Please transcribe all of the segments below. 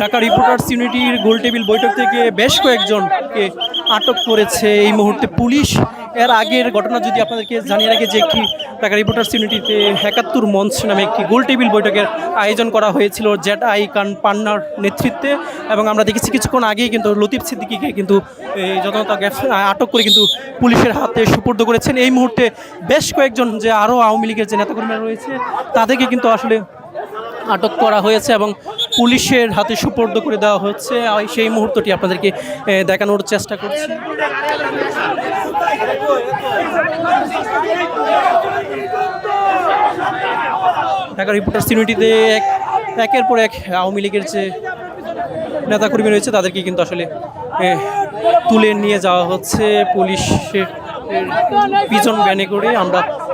Dhaka reporters ইউনিটির গোলটেবিল বৈঠক থেকে বেশ কয়েকজনকে আটক করেছে এই মুহূর্তে পুলিশ। এর আগের ঘটনা যদি আপনাদেরকে জানিয়ে রাখে যে একটি ঢাকা রিপোর্টার্স ইউনিটিতে একাত্তর মঞ্চ নামে একটি গোলটেবিল বৈঠকের আয়োজন করা হয়েছিল জেড আই কান পান্নার নেতৃত্বে। এবং আমরা দেখেছি কিছুক্ষণ আগেই কিন্তু লতিফ সিদ্দিকিকে কিন্তু এই যথাযথ আটক করে কিন্তু পুলিশের হাতে সুপর্দ করেছেন। এই মুহূর্তে বেশ কয়েকজন যে আরও আওয়ামী লীগের যে নেতাকর্মীরা রয়েছে, তাদেরকে কিন্তু আসলে আটক করা হয়েছে এবং পুলিশের হাতে সুপর্দ করে দেওয়া হচ্ছে। সেই মুহূর্তটি আপনাদেরকে দেখানোর চেষ্টা করছি। ঢাকা রিপোর্টার্স ইউনিটিতে এক, একের পর এক আওয়ামী লীগের যে নেতাকর্মী রয়েছে, তাদেরকে কিন্তু আসলে তুলে নিয়ে যাওয়া হচ্ছে। পুলিশের পিজন ব্যানে করে আমরা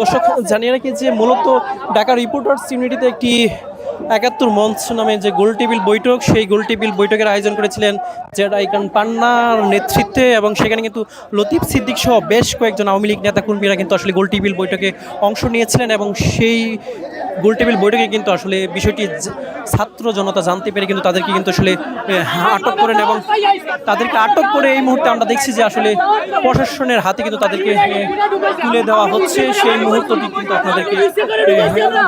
দর্শক জানিয়ে রাখি যে মূলত ঢাকা রিপোর্টার্স ইউনিটিতে একটি একাত্তর মঞ্চ নামে যে গোল টেবিল বৈঠক, সেই গোল টেবিল বৈঠকের আয়োজন করেছিলেন জেড আইকান পান্নার নেতৃত্বে এবং সেখানে কিন্তু লতিফ সিদ্দিক সহ বেশ কয়েকজন আওয়ামী লীগ নেতা কর্মীরা কিন্তু আসলে গোল টেবিল বৈঠকে অংশ নিয়েছিলেন এবং সেই গোল টেবিল বৈঠকে কিন্তু আসলে বিষয়টি ছাত্র জনতা জানতে পেরে কিন্তু তাদেরকে কিন্তু আসলে আটক করেন এবং তাদেরকে আটক করে এই মুহূর্তে আমরা দেখছি যে আসলে প্রশাসনের হাতে কিন্তু তাদেরকে তুলে দেওয়া হচ্ছে। সেই মুহূর্তটি কিন্তু আপনাদেরকে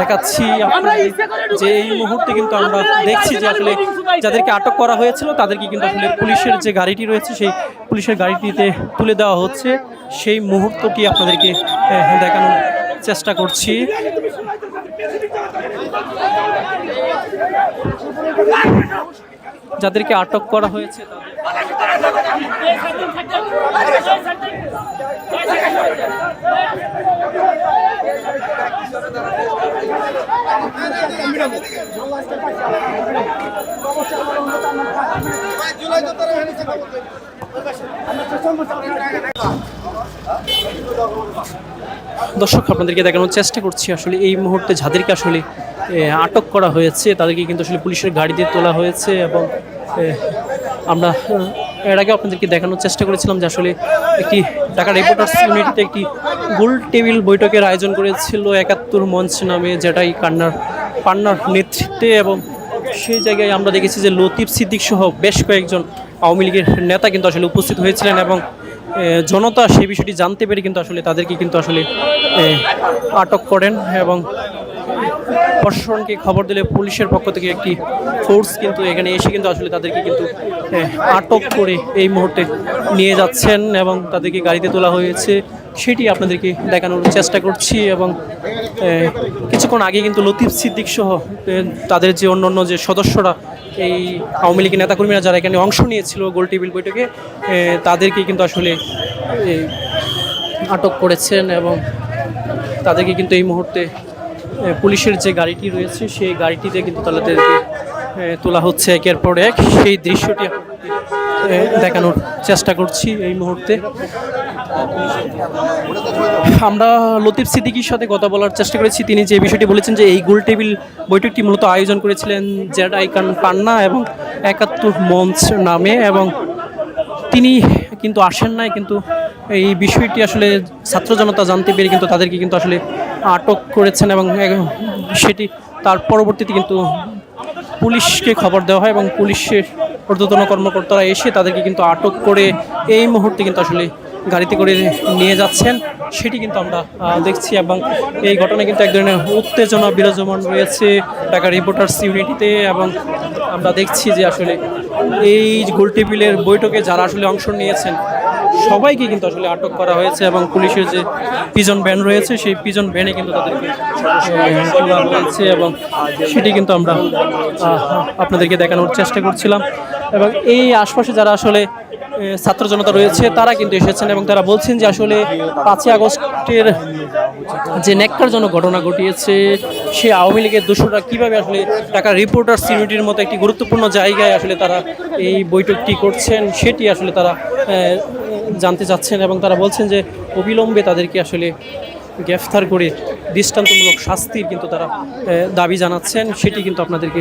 দেখাচ্ছি যে এই মুহূর্তে কিন্তু আমরা দেখছি যে আসলে যাদেরকে আটক করা হয়েছিল, তাদেরকে কিন্তু আসলে পুলিশের যে গাড়িটি রয়েছে, সেই পুলিশের গাড়িটিতে তুলে দেওয়া হচ্ছে। সেই মুহূর্তটি আপনাদেরকে দেখানোর চেষ্টা করছি। যাদেরকে আটক করা হয়েছে, তাদের দর্শক, আপনাদেরকে দেখানোর চেষ্টা করছি আসলে এই মুহূর্তে যাদেরকে আসলে আটক করা হয়েছে, তাদেরকে কিন্তু আসলে পুলিশের গাড়িতে তোলা হয়েছে এবং আমরা এর আগে আপনাদেরকে দেখানোর চেষ্টা করেছিলাম যে আসলে একটি ঢাকা রিপোর্টার্স ইউনিটিতে একটি গোল টেবিল বৈঠকের আয়োজন করেছিল একাত্তর মঞ্চ নামে, যেটাই কান্নার, পান্নার নেতৃত্বে এবং সেই জায়গায় আমরা দেখেছি যে লতিফ সিদ্দিক সহ বেশ কয়েকজন আওয়ামী লীগের নেতা কিন্তু আসলে উপস্থিত হয়েছিলেন এবং জনতা সেই বিষয়টি জানতে পেরে কিন্তু আসলে তাদেরকে কিন্তু আসলে আটক করেন এবং প্রশাসনকে খবর দিলে পুলিশের পক্ষ থেকে একটি ফোর্স কিন্তু এখানে এসে কিন্তু আসলে তাদেরকে কিন্তু আটক করে এই মুহূর্তে নিয়ে যাচ্ছেন এবং তাদেরকে গাড়িতে তোলা হয়েছে। সেটি আপনাদেরকে দেখানোর চেষ্টা করছি এবং কিছুক্ষণ আগে কিন্তু লতিফ সিদ্দিক সহ তাদের যে অন্যান্য যে সদস্যরা, এই আওয়ামী লীগের নেতাকর্মীরা যারা এখানে অংশ নিয়েছিল গোল টেবিল বৈঠকে তাদেরকে কিন্তু আসলে আটক করেছেন এবং তাদেরকে কিন্তু এই মুহূর্তে পুলিশের যে গাড়িটি রয়েছে, সেই গাড়িটিতে কিন্তু তাদেরকে তোলা হচ্ছে একের পর এক। সেই দৃশ্যটি দেখানোর চেষ্টা করছি এই মুহূর্তে। আমরা লতিফ সিদ্দিকির সাথে কথা বলার চেষ্টা করেছি। তিনি যে বিষয়টি বলেছেন যে এই গোল টেবিল বৈঠকটি মূলত আয়োজন করেছিলেন জেড আইকান পান্না এবং একাত্তর মঞ্চ নামে এবং তিনি কিন্তু আসেন নাই, কিন্তু এই বিষয়টি আসলে ছাত্র জনতা জানতে পেরে কিন্তু তাদেরকে কিন্তু আসলে আটক করেছেন এবং সেটি তার পরবর্তীতে কিন্তু পুলিশকে খবর দেওয়া হয় এবং পুলিশের ঊর্ধ্বতন কর্মকর্তারা এসে তাদেরকে কিন্তু আটক করে এই মুহূর্তে কিন্তু আসলে গাড়িতে করে নিয়ে যাচ্ছেন, সেটি কিন্তু আমরা দেখছি এবং এই ঘটনায় কিন্তু এক ধরনের উত্তেজনা বিরাজমান রয়েছে ঢাকা রিপোর্টার্স ইউনিটিতে এবং আমরা দেখছি যে আসলে এই গোল টেবিলের বৈঠকে যারা আসলে অংশ নিয়েছেন, সবাইকে কিন্তু আসলে আটক করা হয়েছে এবং পুলিশের যে পিজন ভ্যান রয়েছে, সেই পিজন ভ্যানে কিন্তু তাদেরকে এবং সেটি কিন্তু আমরা আপনাদেরকে দেখানোর চেষ্টা করছিলাম এবং এই আশপাশে যারা আসলে ছাত্র জনতা রয়েছে, তারা কিন্তু এসেছেন এবং তারা বলছেন যে আসলে পাঁচই আগস্টের যে ন্যাক্কারজনক ঘটনা ঘটিয়েছে, সে আওয়ামী লীগের দোষরা কীভাবে আসলে ঢাকা রিপোর্টার্স ইউনিটির মতো একটি গুরুত্বপূর্ণ জায়গায় আসলে তারা এই বৈঠকটি করছেন, সেটি আসলে তারা জানতে চাচ্ছেন এবং তারা বলছেন যে অবিলম্বে তাদেরকে আসলে গ্রেফতার করে দৃষ্টান্তমূলক শাস্তির কিন্তু তারা দাবি জানাচ্ছেন, সেটি কিন্তু আপনাদেরকে